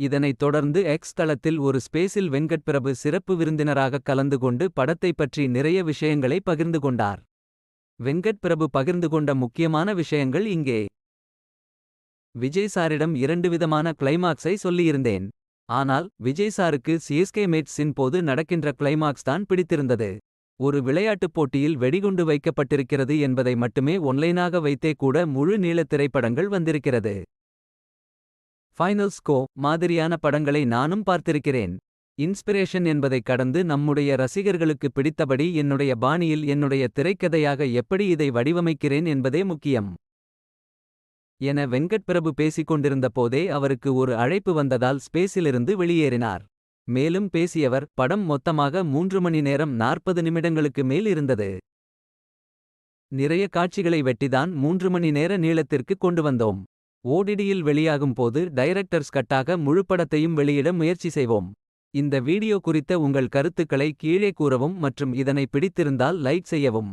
இதனைத் தொடர்ந்து எக்ஸ் தளத்தில் ஒரு ஸ்பேஸில் வெங்கட் பிரபு சிறப்பு விருந்தினராகக் கலந்து கொண்டு படத்தைப் பற்றி நிறைய விஷயங்களை பகிர்ந்து கொண்டார். வெங்கட் பிரபு பகிர்ந்து கொண்ட முக்கியமான விஷயங்கள் இங்கே. விஜய் சாரிடம் இரண்டு விதமான கிளைமாக்ஸை சொல்லியிருந்தேன். ஆனால் விஜய் சாருக்கு சிஎஸ்கே மேட்ஸின் போது நடக்கின்ற கிளைமாக்ஸ் தான் பிடித்திருந்தது. ஒரு விளையாட்டுப் போட்டியில் வெடிகுண்டு வைக்கப்பட்டிருக்கிறது என்பதை மட்டுமே ஒன்லைனாக வைத்தே கூட முழு நீளத் திரைப்படங்கள் வந்திருக்கிறது. ஃபைனல் ஸ்கோ மாதிரியான படங்களை நானும் பார்த்திருக்கிறேன். இன்ஸ்பிரேஷன் என்பதைக் கடந்து நம்முடைய ரசிகர்களுக்கு பிடித்தபடி என்னுடைய பாணியில் என்னுடைய திரைக்கதையாக எப்படி இதை வடிவமைக்கிறேன் என்பதே முக்கியம். என வெங்கட் பிரபு பேசிக்கொண்டிருந்த போதே அவருக்கு ஒரு அழைப்பு வந்ததால் ஸ்பேஸிலிருந்து வெளியேறினார். மேலும் பேசியவர் படம் மொத்தமாக மூன்று மணி நேரம் நாற்பது நிமிடங்களுக்கு மேல் இருந்தது. நிறைய காட்சிகளை வெட்டிதான் மூன்று மணி நேர நீளத்திற்கு கொண்டு வந்தோம். ஓடிடியில் வெளியாகும் போது டைரக்டர்ஸ் கட்டாக முழு படத்தையும் வெளியிட முயற்சி செய்வோம். இந்த வீடியோ குறித்த உங்கள் கருத்துக்களை கீழே கூறவும் மற்றும் இதனை பிடித்திருந்தால் லைக் செய்யவும்.